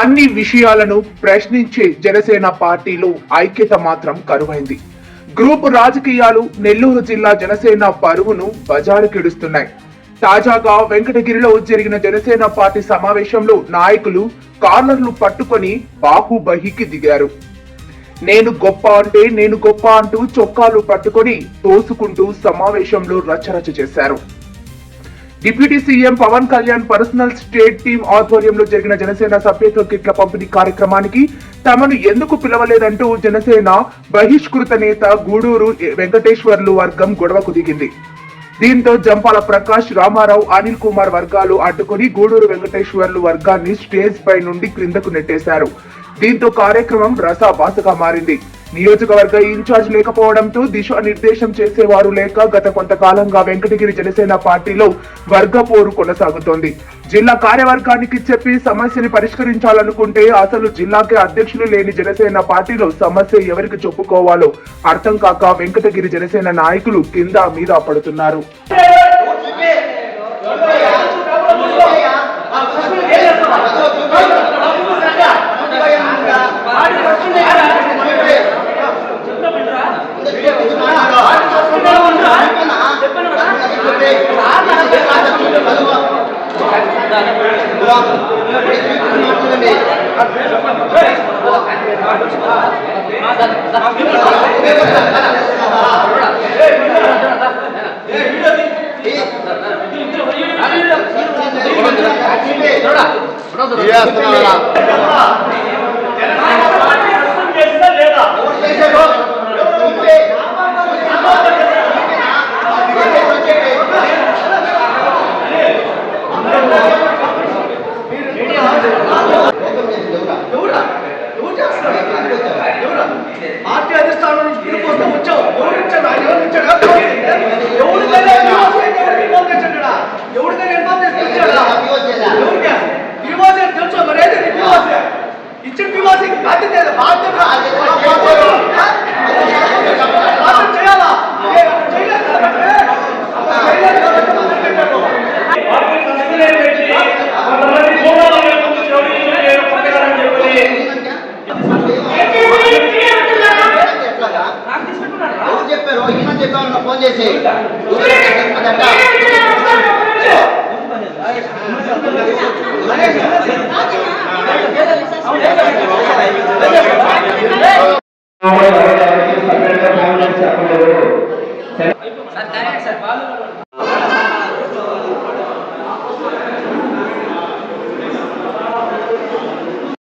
అన్ని విషయాలను ప్రశ్నించే జనసేన పార్టీలో ఐక్యత మాత్రం కరువైంది. గ్రూప్ రాజకీయాలు నెల్లూరు జిల్లా జనసేన పరువును బజారుకిడుస్తున్నాయి. తాజాగా వెంకటగిరిలో జరిగిన జనసేన పార్టీ సమావేశంలో నాయకులు కార్నర్లు పట్టుకొని బాహుబహికి దిగారు. నేను గొప్ప అంటే నేను గొప్ప అంటూ చొక్కాలు పట్టుకొని తోసుకుంటూ సమావేశంలో రచరచ చేశారు. Deputy CM Pawan Kalyan personal state team ఆధ్వర్యంలో జరిగిన జనసేన సభ్యత్వ కిట్ల పంపిణీ కార్యక్రమానికి తమను ఎందుకు పిలవలేదంటూ జనసేన బహిష్కృత నేత గూడూరు వెంకటేశ్వర్లు వర్గం గొడవకు దిగింది. దీంతో జంపాల ప్రకాష్ రామారావు అనిల్ కుమార్ వర్గాలు అడ్డుకొని గూడూరు వెంకటేశ్వర్లు వర్గాన్ని స్టేజ్ పై నుండి క్రిందకు నెట్టేశారు. దీంతో కార్యక్రమం రసాభాసగా మారింది. నియోజకవర్గ ఇన్ఛార్జ్ లేకపోవడంతో దిశ నిర్దేశం చేసేవారు లేక గత కొంతకాలంగా వెంకటగిరి జనసేన పార్టీలో వర్గ పోరు కొనసాగుతోంది. జిల్లా కార్యవర్గానికి చెప్పి సమస్యని పరిష్కరించాలనుకుంటే అసలు జిల్లాకే అధ్యక్షులు లేని జనసేన పార్టీలో సమస్య ఎవరికి చెప్పుకోవాలో అర్థం కాక వెంకటగిరి జనసేన నాయకులు కింద మీద పడుతున్నారు. ఎవరా? ఇచ్చిన పిఓసికి బాధ్యత? బాధ్యత చేయాలా? చెప్పారు ఈయన చెప్పాను ఫోన్ చేసి అదంట. ಸರ್